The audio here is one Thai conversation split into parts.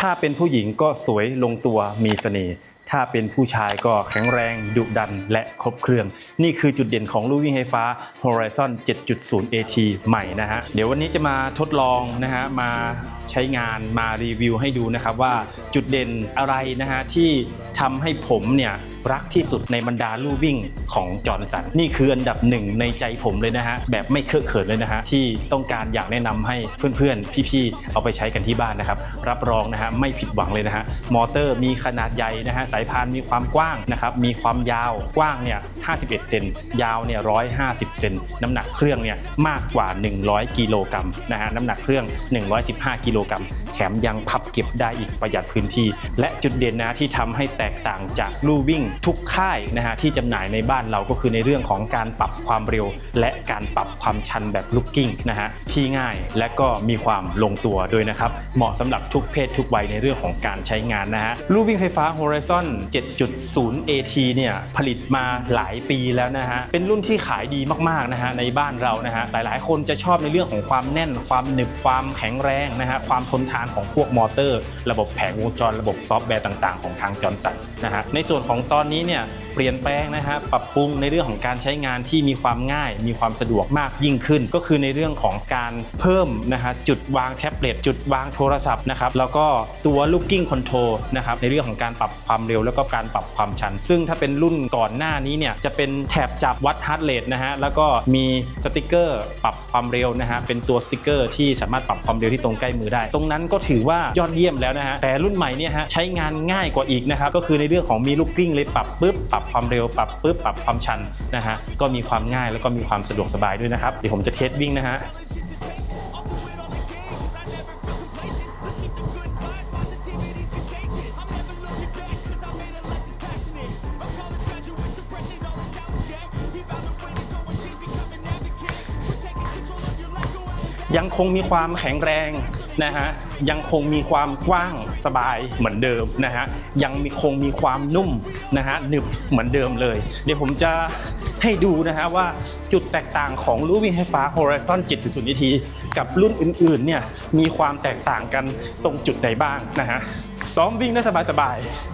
ถ้าเป็นผู้หญิงก็สวยลงตัวมีเสน่ห์ถ้าเป็นผู้ชายก็แข็งแรงดุดันและครบเครื่อง นี่คือจุดเด่นของลูกวิ่งไฟฟ้า Horizon 7.0 AT ใหม่นะฮะ เดี๋ยววันนี้จะมาทดลองนะฮะ มาใช้งานมารีวิวให้ดูนะครับว่าจุดเด่นอะไรนะฮะที่ทำให้ผมเนี่ย รักที่สุดในบรรดาลู่วิ่งของจอร์นสัน นี่คืออันดับหนึ่งในใจผมเลยนะฮะ แบบไม่เคอะเขินเลยนะฮะ ที่ต้องการอยากแนะนำให้เพื่อนๆ พี่ๆ เอาไปใช้กันที่บ้านนะครับ รับรองนะฮะ ไม่ผิดหวังเลยนะฮะ มอเตอร์มีขนาดใหญ่นะฮะ สายพานมีความกว้างนะครับ มีความยาวกว้างเนี่ย 51 เซน ยาวเนี่ย 150 เซน น้ำหนักเครื่องเนี่ยมากกว่า 100 กิโลกรัมนะฮะ น้ำหนักเครื่อง 115 กิโลกรัม แถมยังพับเก็บได้อีกประหยัดพื้นที่ และจุดเด่นนะที่ทำให้แตกต่างจากลู่วิ่งทุกค่ายนะฮะที่จำหน่ายในบ้านเราก็คือในเรื่องของการปรับความเร็ว และการปรับความชันแบบลูกกิ้งนะฮะที่ง่ายและก็มีความลงตัวด้วยนะครับเหมาะสำหรับทุกเพศทุกวัยในเรื่องของการใช้งานนะฮะลู่วิ่งไฟฟ้า Horizon 7.0 AT เนี่ยผลิตมาหลายปีแล้วนะฮะเป็นรุ่นที่ขายดีมากๆนะฮะในบ้านเรานะฮะหลายๆ คนจะชอบในเรื่องของความแน่น ความหนึบความแข็งแรงนะฮะความทนทานของพวกมอเตอร์ ระบบแผงวงจรระบบซอฟต์แวร์ต่าง ๆ ของทางจอร์นสันนะฮะในส่วนของตอนอนนี้เนี่ยเปลี่ยนแปลงนะฮะปรับปรุงในเรื่องของการใช้งานที่มีความง่าย มีความสะดวกมากยิ่งขึ้น ก็คือในเรื่องของการเพิ่มนะฮะจุดวางแท็บเล็ตจุดวางโทรศัพท์นะครับแล้วก็ตัว looking control นะครับในเรื่องของการปรับความเร็วแล้วก็การปรับความชัน ซึ่งถ้าเป็นรุ่นก่อนหน้านี้เนี่ยจะเป็นแถบจับวัดฮาร์ดเรทนะฮะแล้วก็มีสติกเกอร์ปรับความเร็วนะฮะเป็นตัวสติกเกอร์ที่สามารถปรับความเร็วที่ตรงใกล้มือได้ ตรงนั้นก็ถือว่ายอดเยี่ยมแล้วนะฮะแต่รุ่นใหม่เนี่ยฮะใช้งานง่ายกว่าอีกนะครับก็คือในเรื่องของมีลูกกิ้งเลยปรับปุ๊บปรับความเร็วปรับปุ๊บปรับความชันนะฮะก็มีความง่ายแล้วก็มีความสะดวกสบายด้วยนะครับเดี๋ยวผมจะเทสวิ่งนะฮะ ยังคงมีความแข็งแรงนะฮะยังคงมีความกว้างสบายเหมือนเดิมนะฮะยังมีคงมีความนุ่มนะฮะหนึบเหมือนเดิมเลย เดี๋ยวผมจะให้ดูนะฮะว่าจุดแตกต่างของลู่วิ่งไฟฟ้า Horizon 7.0 ET กับรุ่นอื่นๆเนี่ยมีความแตกต่างกันตรงจุดไหนบ้างนะฮะซ้อมวิ่งได้สบายๆ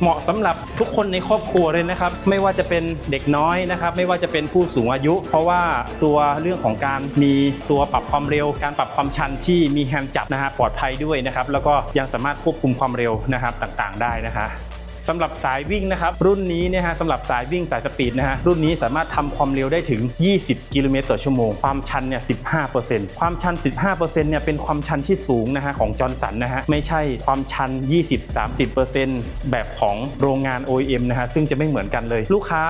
เหมาะสำหรับทุกคนในครอบครัวเลยนะครับ ไม่ว่าจะเป็นเด็กน้อยนะครับ ไม่ว่าจะเป็นผู้สูงอายุ เพราะว่าตัวเรื่องของการมีตัวปรับความเร็ว การปรับความชันที่มีแฮนด์จับนะฮะปลอดภัยด้วยนะครับ แล้วก็ยังสามารถควบคุมความเร็วนะครับต่างๆ ได้นะคะ สำหรับสายวิ่งนะครับรุ่นนี้เนี่ยฮะสำหรับสายวิ่งสายสปีดนะฮะรุ่นนี้สามารถทำความเร็วได้ถึง 20 กิโลเมตรต่อชั่วโมง ความชันเนี่ย 15%ความชัน 15%เนี่ยเป็นความชันที่สูงนะฮะของจอร์นสันนะฮะไม่ใช่ความชัน 20-30%แบบของโรงงาน OEM นะฮะซึ่งจะไม่เหมือนกันเลย ลูกค้า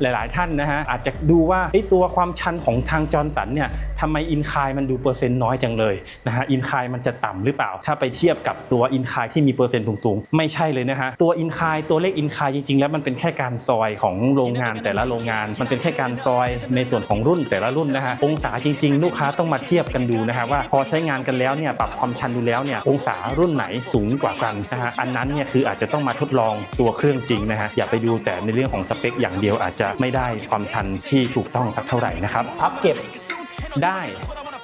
หลาย ๆ ท่านนะฮะอาจจะดูว่าไอ้ตัวความชันของทางจอร์นสันเนี่ยำไมอินคายมันดูเปอร์เซ็นต์น้อยจังเลยนะฮะอินคายมันจะต่ำหรือเปล่า ถ้าไปเทียบกับตัวอินคายที่มีเปอร์เซ็นต์สูงๆ ไม่ใช่เลยนะฮะตัวอินคายตัวเลขอินคายจริงๆ แล้วมันเป็นแค่การซอยของโรงงานแต่ละโรงงาน มันเป็นแค่การซอยในส่วนของรุ่นแต่ละรุ่นนะฮะองศาจริง ๆ ลูกค้าต้องมาเทียบกันดูนะฮะว่าพอใช้งานกันแล้วเนี่ยปรับความชันดูแล้วเนี่ยองศารุ่นไหนสูงกว่ากันนะฮะอันนั้นเนี่ยคืออาจจะต้องมาทดลองตัวเครื่องจริงนะฮะอย่าไปดูแต่ในเรื่องของสเปคอย่างเดียวอาจจะไม่ได้ความชันที่ถูกต้องสักเท่าไหร่นะครับพับเก็บ ได้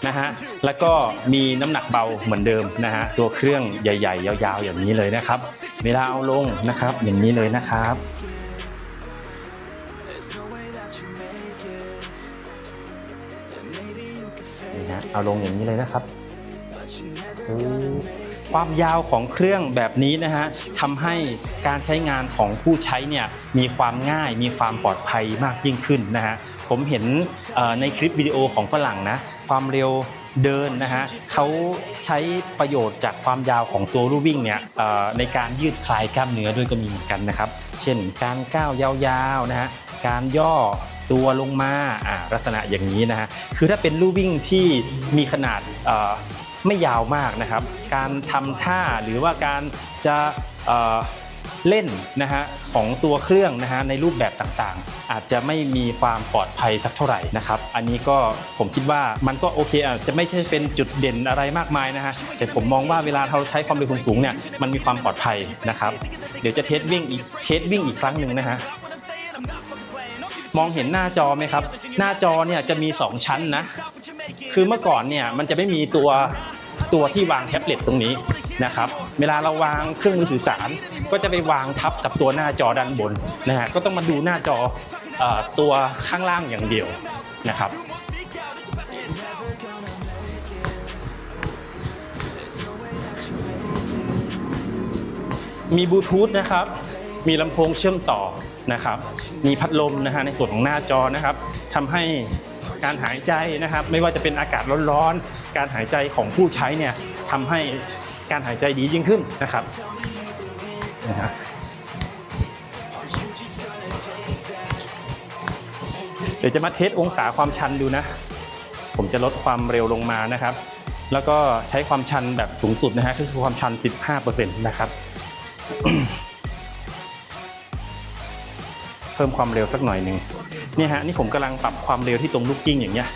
นะฮะแล้วก็มีน้ำหนักเบาเหมือนเดิมนะฮะตัวเครื่องใหญ่ ๆ ยาวๆ อย่างนี้เลยนะครับ เวลาเอาลงนะครับอย่างนี้เลยนะครับนี่ฮะเอาลงอย่างนี้เลยนะครับ ความยาวของเครื่องแบบนี้นะฮะทำให้การใช้งานของผู้ใช้เนี่ยมีความง่ายมีความปลอดภัยมากยิ่งขึ้นนะฮะผมเห็นในคลิปวิดีโอของฝรั่งนะความเร็วเดินนะฮะเขาใช้ประโยชน์จากความยาวของตัวลู่วิ่งเนี่ยในการยืดคลายกล้ามเนื้อด้วยก็มีเหมือนกันนะครับ เช่นการก้าวยาวๆนะฮะการย่อตัวลงมาลักษณะอย่างนี้นะฮะคือถ้าเป็นลู่วิ่งที่มีขนาด ไม่ยาวมากนะครับ การทำท่าหรือว่าการจะเเล่นนะฮะของตัวเครื่องนะฮะในรูปแบบต่างๆ อาจจะไม่มีความปลอดภัยสักเท่าไหร่นะครับ อันนี้ก็ผมคิดว่ามันก็โอเคอาจจะไม่ใช่เป็นจุดเด่นอะไรมากมายนะฮะแต่ผมมองว่าเวลาเราใช้ความเร็วสูงๆเนี่ยมันมีความปลอดภัยนะครับ เดี๋ยวจะเทสวิ่งอีกเทสวิ่งอีกครั้งหนึ่งนะฮะมองเห็นหน้าจอไหมครับ หน้าจอเนี่ยจะมี 2 ชั้นนะ คือเมื่อก่อนเนี่ยมันจะไม่มีตัวตัวที่วางแท็บเล็ตตรงนี้นะครับ เวลาเราวางเครื่องมือสื่อสาร ก็จะไปวางทับกับตัวหน้าจอด้านบนนะฮะก็ต้องมาดูหน้าจอตัวข้างล่างอย่างเดียวนะครับมีบลูทูธนะครับ มีลำโพงเชื่อมต่อนะครับ มีพัดลมนะฮะในส่วนของหน้าจอนะครับทำให้ การหายใจนะครับ ไม่ว่าจะเป็นอากาศร้อนๆ การหายใจของผู้ใช้เนี่ยทำให้การหายใจดียิ่งขึ้นนะครับนะฮะเดี๋ยวจะมาเทสองศาความชันดูนะ ผมจะลดความเร็วลงมานะครับ แล้วก็ใช้ความชันแบบสูงสุดนะฮะก็คือความชัน 15%นะครับ พิ่มความเร็วสักหน่อยหนึ่งเนี่ยฮะนี่ผมกำลังปรับความเร็วที่ตรงลูกกิ้งอย่างเงี้ย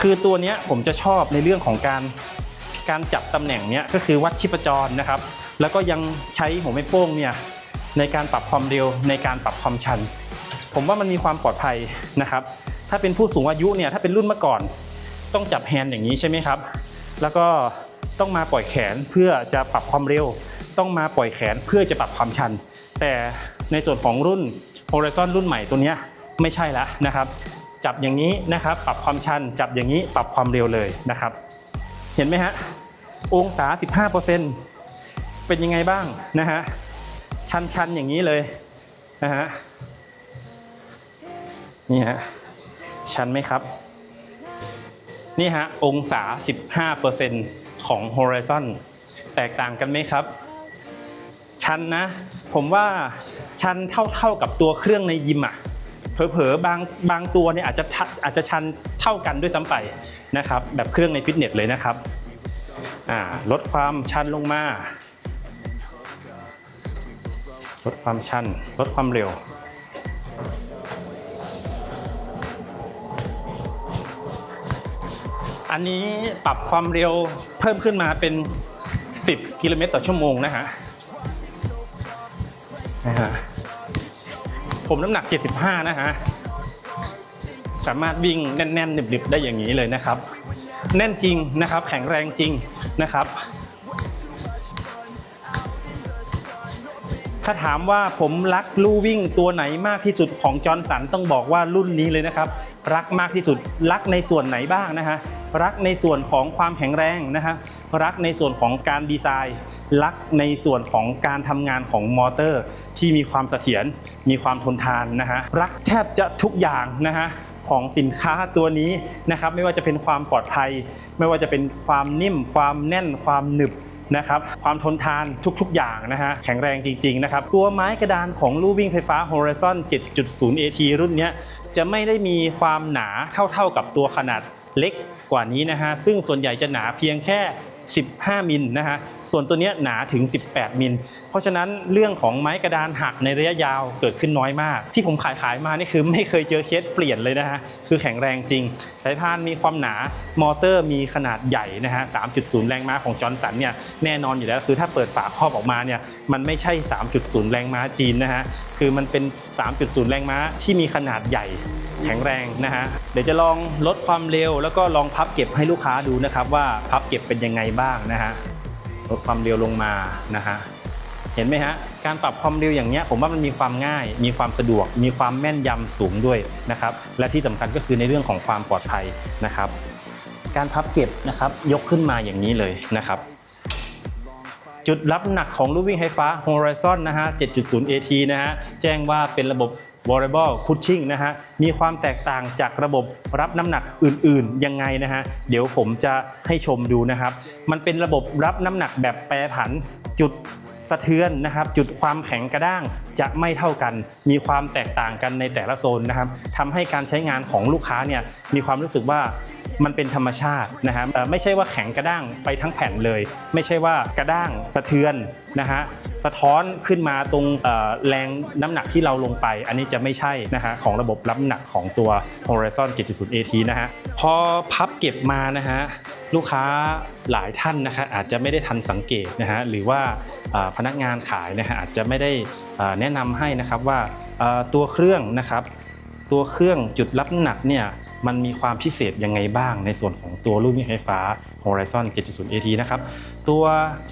คือตัวเนี้ยผมจะชอบในเรื่องของการการจับตำแหน่งเนี้ยก็คือวัดชีพจรนะครับ แล้วก็ยังใช้หัวแม่โป้งเนี่ยในการปรับความเร็วในการปรับความชัน ผมว่ามันมีความปลอดภัยนะครับ ถ้าเป็นผู้สูงอายุเนี่ยถ้าเป็นรุ่นเมื่อก่อน ต้องจับแฮนด์อย่างนี้ใช่ไหมครับ แล้วก็ต้องมาปล่อยแขนเพื่อจะปรับความเร็ว ต้องมาปล่อยแขนเพื่อจะปรับความชัน แต่ในส่วนของรุ่น Horizon รุ่นใหม่ตัวนี้ไม่ใช่แล้วนะครับ จับอย่างนี้นะครับ ปรับความชัน จับอย่างนี้ปรับความเร็วเลยนะครับ เห็นไหมฮะ องศา 15%เป็นยังไงบ้างนะฮะ ชันๆอย่างนี้เลยนะฮะ นี่ฮะ ชันไหมครับ นี่ฮะ องศา 15%ของ Horizon แตกต่างกันไหมครับ ชันนะ ผมว่าชันเท่าๆกับตัวเครื่องในยิมอะเผลอๆบางบางตัวเนี่ยอาจจะอาจจะชันเท่ากันด้วยซ้ำไปนะครับแบบเครื่องในฟิตเนสเลยนะครับอ่าลดความชันลงมา ลดความชัน ลดความเร็ว อันนี้ปรับความเร็วเพิ่มขึ้นมาเป็น 10 กิโลเมตรต่อชั่วโมงนะฮะ นะฮะผมน้ำหนัก 75 นะฮะ สามารถวิ่งแน่นๆหนึบๆ ได้อย่างนี้เลยนะครับ แน่นจริงนะครับ แข็งแรงจริงนะครับ ถ้าถามว่าผมรักลู่วิ่งตัวไหนมากที่สุดของจอร์นสันต้องบอกว่ารุ่นนี้เลยนะครับ รักมากที่สุดรักในส่วนไหนบ้างนะฮะรักในส่วนของความแข็งแรงนะฮะ รักในส่วนของการดีไซน์ รักในส่วนของการทำงานของมอเตอร์ ที่มีความเสถียรมีความทนทานนะฮะรักแทบจะทุกอย่างนะฮะของสินค้าตัวนี้นะครับไม่ว่าจะเป็นความปลอดภัย ไม่ว่าจะเป็นความนิ่ม ความแน่นความหนึบนะครับความทนทานทุกๆ อย่างนะฮะแข็งแรงจริง ๆ นะครับ ตัวไม้กระดานของลู่วิ่งไฟฟ้า Horizon 7.0 AT รุ่นเนี้จะไม่ได้มีความหนาเท่าๆกับตัวขนาดเล็กกว่านี้นะฮะซึ่งส่วนใหญ่จะหนาเพียงแค่ 15 มิลนะฮะ ส่วนตัวเนี้ยหนาถึง 18 มิล เพราะฉะนั้นเรื่องของไม้กระดานหักในระยะยาวเกิดขึ้นน้อยมาก ที่ผมขายขายมานี่คือไม่เคยเจอเคสเปลี่ยนเลยนะฮะ คือแข็งแรงจริง สายพานมีความหนามอเตอร์มีขนาดใหญ่นะฮะ 3.0 แรงม้าของจอร์นสันเนี่ยแน่นอนอยู่แล้วคือถ้าเปิดฝาครอบออกมาเนี่ยมันไม่ใช่ 3.0 แรงม้าจีนนะฮะ คือมันเป็น 3.0 แรงม้าที่มีขนาดใหญ่แข็งแรงนะฮะ เดี๋ยวจะลองลดความเร็ว แล้วก็ลองพับเก็บให้ลูกค้าดูนะครับ ว่าพับเก็บเป็นยังไงบ้างนะฮะลดความเร็วลงมานะฮะเห็นไหมฮะการปรับความเร็วอย่างเนี้ยผมว่ามันมีความง่าย มีความสะดวก มีความแม่นยำสูงด้วยนะครับและที่สำคัญก็คือในเรื่องของความปลอดภัยนะครับ การพับเก็บนะครับยกขึ้นมาอย่างนี้เลยนะครับ จุดรับหนักของลูกวิ่งไฟฟ้า Horizon นะฮะ 7.0 AT นะฮะแจ้งว่าเป็นระบบ variable cushioning นะฮะ มีความแตกต่างจากระบบรับน้ำหนักอื่นๆ ยังไงนะฮะ เดี๋ยวผมจะให้ชมดูนะครับ มันเป็นระบบรับน้ำหนักแบบแปรผันจุดสะเทือนนะครับ จุดความแข็งกระด้างจะไม่เท่ากัน มีความแตกต่างกันในแต่ละโซนนะครับทำให้การใช้งานของลูกค้าเนี่ยมีความรู้สึกว่า มันเป็นธรรมชาตินะครับเอ่อไม่ใช่ว่าแข็งกระด้างไปทั้งแผ่นเลย ไม่ใช่ว่ากระด้างสะเทือนนะฮะสะท้อนขึ้นมาตรงแรงน้ำหนักที่เราลงไป อันนี้จะไม่ใช่นะฮะของระบบรับหนักของตัว Horizon 7.0 AT นะฮะพอพับเก็บมานะฮะลูกค้าหลายท่านนะฮะอาจจะไม่ได้ทันสังเกตนะฮะหรือว่าพนักงานขายนะฮะอาจจะไม่ได้แนะนำให้นะครับว่าตัวเครื่องนะครับตัวเครื่องจุดรับน้ำหนักเนี่ย มันมีความพิเศษยังไงบ้างในส่วนของตัวลูกวิ่งไฟฟ้า Horizon 7.0 AT นะครับตัว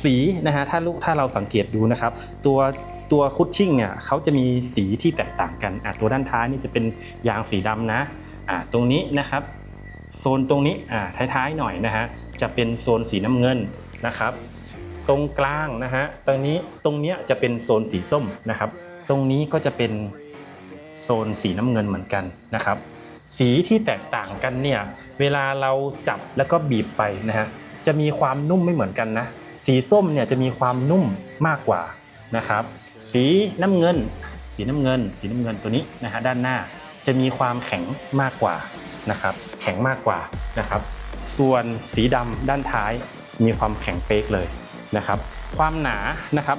สีนะฮะถ้าลูกถ้าเราสังเกตดูนะครับ ตัวตัวคุชชิ่งเนี่ยเขาจะมีสีที่แตกต่างกันอะตัวด้านท้ายนี่จะเป็นยางสีดำนะอะตรงนี้นะครับ โซนตรงนี้อ่าท้ายๆหน่อยนะฮะจะเป็นโซนสีน้ำเงินนะครับ ตรงกลางนะฮะตรงนี้ตรงเนี้ยจะเป็นโซนสีส้มนะครับ ตรงนี้ก็จะเป็นโซนสีน้ำเงินเหมือนกันนะครับ สีที่แตกต่างกันเนี่ยเวลาเราจับแล้วก็บีบไปนะฮะจะมีความนุ่มไม่เหมือนกันนะ สีส้มเนี่ยจะมีความนุ่มมากกว่านะครับ สีน้ำเงิน สีน้ำเงิน สีน้ำเงินตัวนี้นะฮะด้านหน้าจะมีความแข็งมากกว่านะครับ แข็งมากกว่านะครับ ส่วนสีดำด้านท้ายมีความแข็งเป๊กเลยนะครับ ความหนานะครับ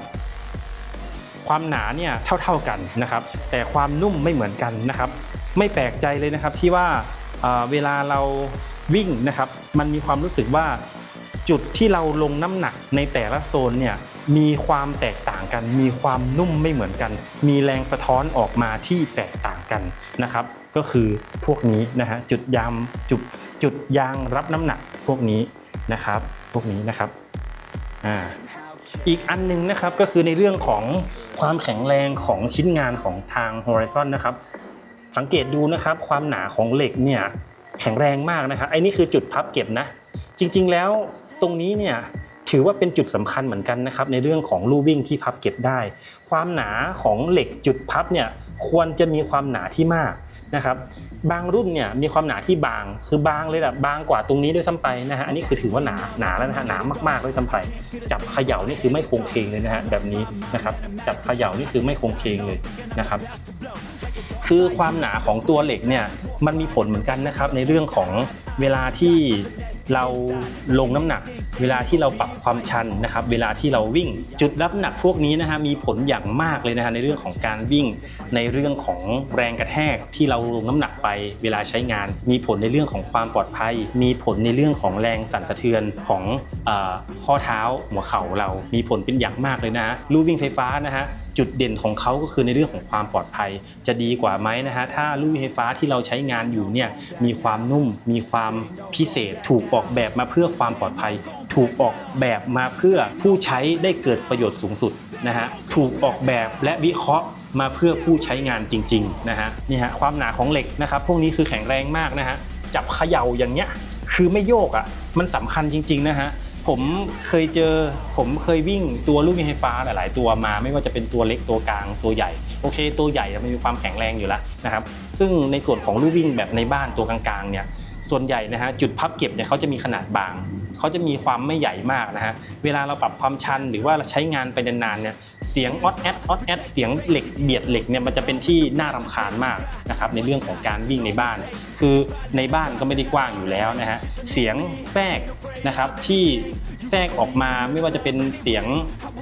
ความหนาเนี่ยเท่าๆกันนะครับ แต่ความนุ่มไม่เหมือนกันนะครับ ไม่แปลกใจเลยนะครับที่ว่าเวลาเราวิ่งนะครับมันมีความรู้สึกว่าจุดที่เราลงน้ำหนักในแต่ละโซนเนี่ยมีความแตกต่างกัน มีความนุ่มไม่เหมือนกัน มีแรงสะท้อนออกมาที่แตกต่างกันนะครับ ก็คือพวกนี้นะฮะจุดยามจุดจุดยางรับน้ำหนักพวกนี้นะครับ พวกนี้นะครับอ่าอีกอันหนึงนะครับก็คือในเรื่องของความแข็งแรงของชิ้นงานของทาง Horizon นะครับ สังเกตดูนะครับความหนาของเหล็กเนี่ยแข็งแรงมากนะครับไอ้นี่คือจุดพับเก็บนะ จริงๆแล้วตรงนี้เนี่ยถือว่าเป็นจุดสำคัญเหมือนกันนะครับในเรื่องของลู่วิ่งที่พับเก็บได้ ความหนาของเหล็กจุดพับเนี่ยควรจะมีความหนาที่มาก นะครับบางรุ่นเนี่ยมีความหนาที่บางคือบางเลยแบบบางกว่าตรงนี้ด้วยซ้ำไปนะฮะอันนี้คือถือว่าหนาหนาแล้วนะฮะหนามากๆด้วยซ้ำไป จับเขย่านี่คือไม่คงเคงเลยนะฮะแบบนี้นะครับจับเขย่านี่คือไม่คงเคงเลยนะครับคือความหนาของตัวเหล็กเนี่ยมันมีผลเหมือนกันนะครับในเรื่องของเวลาที่ เราลงน้ำหนัก เวลาที่เราปรับความชันนะครับ เวลาที่เราวิ่งจุดรับน้ำหนักพวกนี้นะฮะมีผลอย่างมากเลยนะฮะในเรื่องของการวิ่ง ในเรื่องของแรงกระแทกที่เราลงน้ำหนักไป เวลาใช้งาน มีผลในเรื่องของความปลอดภัย มีผลในเรื่องของแรงสั่นสะเทือนของอข้อเท้าหัวเข่าเรา มีผลเป็นอย่างมากเลยนะฮะลู่วิ่งไฟฟ้านะฮะ จุดเด่นของเขาก็คือในเรื่องของความปลอดภัย จะดีกว่าไหมนะฮะถ้าลู่วิ่งไฟฟ้าที่เราใช้งานอยู่เนี่ยมีความนุ่มมีความพิเศษ ถูกออกแบบมาเพื่อความปลอดภัย ถูกออกแบบมาเพื่อผู้ใช้ได้เกิดประโยชน์สูงสุดนะฮะถูกออกแบบและวิเคราะห์มาเพื่อผู้ใช้งานจริงๆนะฮะนี่ฮะความหนาของเหล็กนะครับพวกนี้คือแข็งแรงมากนะฮะจับเขย่าอย่างเงี้ยคือไม่โยกอะมันสำคัญจริงๆนะฮะ ผมเคยเจอ ผมเคยวิ่งตัวลูกยิงไฟฟ้าหลาย ๆ ตัวมา ไม่ว่าจะเป็นตัวเล็กตัวกลางตัวใหญ่ โอเค ตัวใหญ่มันมีความแข็งแรงอยู่แล้วนะครับ ซึ่งในส่วนของลูกวิ่งแบบในบ้านตัวกลางๆเนี่ยส่วนใหญ่นะฮะจุดพับเก็บเนี่ยเขาจะมีขนาดบาง เขาจะมีความไม่ใหญ่มากนะฮะเวลาเราปรับความชันหรือว่าเราใช้งานไปนานๆเนี่ยเสียงออดแอดออดแอดเสียงเหล็กเบียดเหล็กเนี่ยมันจะเป็นที่น่ารำคาญมากนะครับในเรื่องของการวิ่งในบ้าน คือในบ้านก็ไม่ได้กว้างอยู่แล้วนะฮะเสียงแทรกนะครับที่ แทรกออกมาไม่ว่าจะเป็นเสียง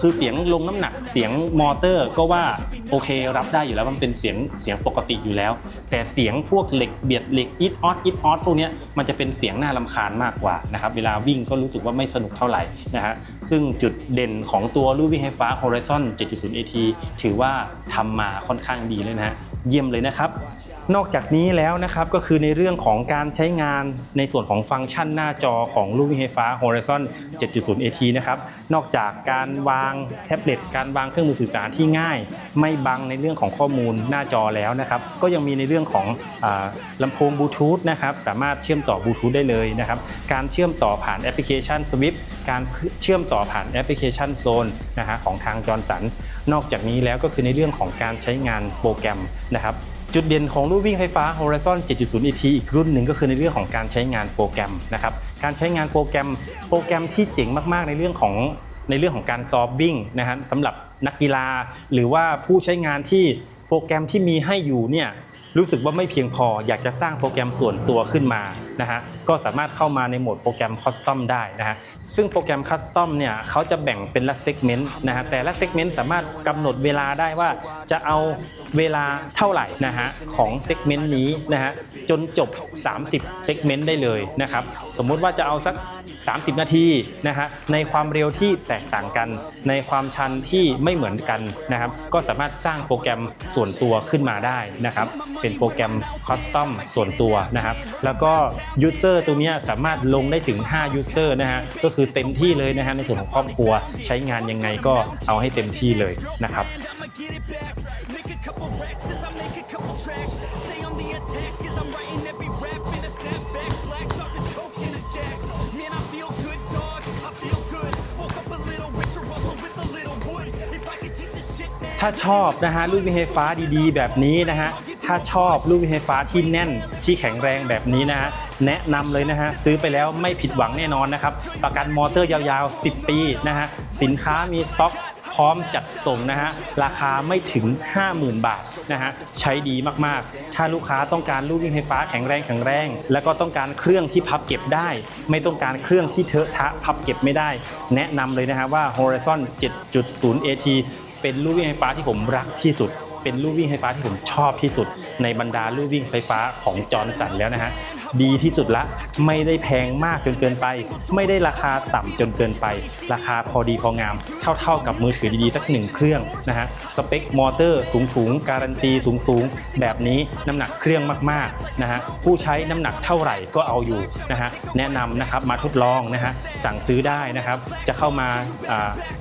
คือเสียงลงน้ำหนักเสียงมอเตอร์ ก็ว่าโอเครับได้อยู่แล้วมันเป็นเสียงเสียงปกติอยู่แล้ว แต่เสียงพวกเหล็กเบียดเหล็กอิดออดอิดออดพวกเนี้ยมันจะเป็นเสียงน่ารำคาญมากกว่านะครับเวลาวิ่งก็รู้สึกว่าไม่สนุกเท่าไหร่นะฮะซึ่งจุดเด่นของตัวลู่วิ่งไฟฟ้า Horizon 7.0 AT ถือว่าทำมาค่อนข้างดีเลยนะฮะเยี่ยมเลยนะครับ นอกจากนี้แล้วนะครับก็คือในเรื่องของการใช้งานในส่วนของฟังก์ชันหน้าจอของลูกวิ่งไฟฟ้า Horizon 7.0 AT นะครับนอกจากการวางแท็บเล็ตการวางเครื่องมือสื่อสารที่ง่าย ไม่บังในเรื่องของข้อมูลหน้าจอแล้วนะครับก็ยังมีในเรื่องของอลำโพงบลูทูธนะครับสามารถเชื่อมต่อบลูทูธได้เลยนะครับการเชื่อมต่อผ่านแอปพลิเคชัน Swift การเชื่อมต่อผ่านแอปพลิเคชัน Zone นะฮะของทางจอร์สันนอกจากนี้แล้วก็คือในเรื่องของการใช้งานโปรแกรมนะครับ จุดเด่นของลู่วิ่งไฟฟ้า Horizon 7.0 ET อีกรุ่นหนึ่งก็คือในเรื่องของการใช้งานโปรแกรมนะครับ การใช้งานโปรแกรมโปรแกรมที่เจ๋งมากๆ ในเรื่องของในเรื่องของการซอฟวิ่งนะฮะสำหรับนักกีฬา หรือว่าผู้ใช้งานที่โปรแกรมที่มีให้อยู่เนี่ย รู้สึกว่าไม่เพียงพออยากจะสร้างโปรแกรมส่วนตัวขึ้นมานะฮะก็สามารถเข้ามาในโหมดโปรแกรมคัสตอมได้นะฮะซึ่งโปรแกรมคัสตอมเนี่ยเขาจะแบ่งเป็นละเซกเมนต์นะฮะแต่ละเซกเมนต์สามารถกำหนดเวลาได้ว่าจะเอาเวลาเท่าไหร่นะฮะของเซกเมนต์นี้นะฮะจนจบ 30เซกเมนต์ได้เลยนะครับสมมุติว่าจะเอาสัก 30 นาทีนะฮะในความเร็วที่แตกต่างกัน ในความชันที่ไม่เหมือนกันนะครับ ก็สามารถสร้างโปรแกรมส่วนตัวขึ้นมาได้นะครับ เป็นโปรแกรมคอสตอมส่วนตัวนะครับ แล้วก็ยูเซอร์ตัวนี้สามารถลงได้ถึง5ยูเซอร์นะฮะก็คือเต็มที่เลยนะฮะในส่วนของครอบครัวใช้งานยังไงก็เอาให้เต็มที่เลยนะครับ ถ้าชอบนะฮะลูกวิ่งไฟฟ้าดีๆ แบบนี้นะฮะถ้าชอบลูกวิ่งไฟฟ้าที่แน่นที่แข็งแรงแบบนี้นะฮะแนะนำเลยนะฮะซื้อไปแล้วไม่ผิดหวังแน่นอนนะครับประกันมอเตอร์ยาวๆ 10 ปีนะฮะสินค้ามีสต็อกพร้อมจัดส่งนะฮะราคาไม่ถึง 50,000 บาทนะฮะใช้ดีมากๆ ถ้าลูกค้าต้องการลูกวิ่งไฟฟ้าแข็งแรงแข็งแรง แล้วก็ต้องการเครื่องที่พับเก็บได้ ไม่ต้องการเครื่องที่เทอะทะพับเก็บไม่ได้ แนะนำเลยนะฮะว่า Horizon 7.0 AT เป็นลู่วิ่งไฟฟ้าที่ผมรักที่สุด เป็นลู่วิ่งไฟฟ้าที่ผมชอบที่สุด ในบรรดาลู่วิ่งไฟฟ้าของจอร์นสันแล้วนะฮะ ดีที่สุดละ ไม่ได้แพงมากจนเกินไป ไม่ได้ราคาต่ำจนเกินไป ราคาพอดีพองาม เท่าๆกับมือถือดีๆสักหนึ่งเครื่องนะฮะสเปคมอเตอร์สูงๆการันตีสูงๆ แบบนี้น้ำหนักเครื่องมากๆนะฮะผู้ใช้น้ำหนักเท่าไหร่ก็เอาอยู่นะฮะแนะนำนะครับมาทดลองนะฮะสั่งซื้อได้นะครับจะเข้ามา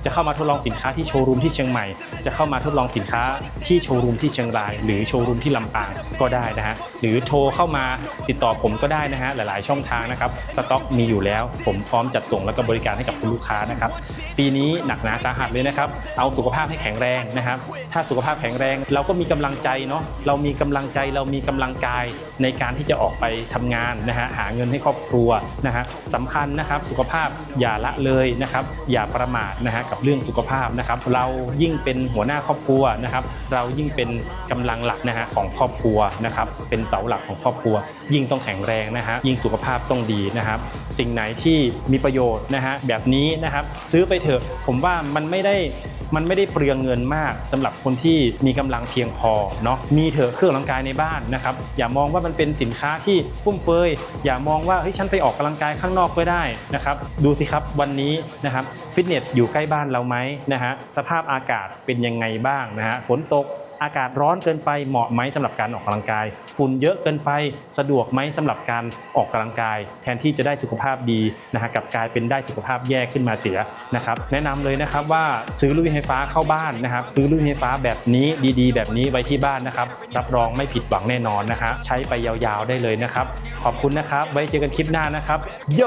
จะเข้ามาทดลองสินค้าที่โชว์รูมที่เชียงใหม่ จะเข้ามาทดลองสินค้าที่โชว์รูมที่เชียงราย หรือโชว์รูมที่ลำปางก็ได้นะฮะหรือโทรเข้ามาติดต่อผมก็ได้นะฮะหลายๆ ช่องทางนะครับสต็อกมีอยู่แล้ว ผมพร้อมจัดส่งแล้วก็บริการให้กับคุณลูกค้านะครับปีนี้หนักหนาสาหัสเลยนะครับเอาสุขภาพให้แข็งแรงนะครับ ถ้าสุขภาพแข็งแรง เราก็มีกำลังใจเนาะเรามีกำลังใจเรามีกำลังกายในการที่จะออกไปทำงานนะฮะหาเงินให้ครอบครัวนะฮะสำคัญนะครับสุขภาพอย่าละเลยนะครับอย่าประมาทนะฮะกับเรื่องสุขภาพนะครับเรายิ่งเป็นหัวหน้าครอบครัวนะครับเรายิ่งเป็นกำลังหลักนะฮะของครอบครัวนะครับเป็นเสาหลักของครอบครัว ยิ่งต้องแข็งแรงนะฮะยิ่งสุขภาพต้องดีนะครับ สิ่งไหนที่มีประโยชน์นะฮะแบบนี้นะครับซื้อไปเถอะผมว่ามันไม่ได้ มันไม่ได้เปลืองเงินมากสำหรับคนที่มีกำลังเพียงพอเนาะมีเถอะเครื่องออกกำลังกายในบ้านนะครับอย่ามองว่ามันเป็นสินค้าที่ฟุ่มเฟือยอย่ามองว่าเฮ้ยฉันไปออกกำลังกายข้างนอกก็ได้นะครับดูสิครับวันนี้นะครับฟิตเนสอยู่ใกล้บ้านเราไหมนะฮะสภาพอากาศเป็นยังไงบ้างนะฮะฝนตก อากาศร้อนเกินไปเหมาะไหมสำหรับการออกกำลังกาย ฝุ่นเยอะเกินไปสะดวกไหมสำหรับการออกกำลังกาย แทนที่จะได้สุขภาพดีนะฮะกลับกลายเป็นได้สุขภาพแย่ขึ้นมาเสียนะครับแนะนำเลยนะครับว่าซื้อลู่วิ่งไฟฟ้าเข้าบ้านนะครับซื้อลู่วิ่งไฟฟ้าแบบนี้ดีๆ แบบนี้ไว้ที่บ้านนะครับรับรองไม่ผิดหวังแน่นอนนะฮะใช้ไปยาวๆได้เลยนะครับ ขอบคุณนะครับ ไว้เจอกันคลิปหน้านะครับโย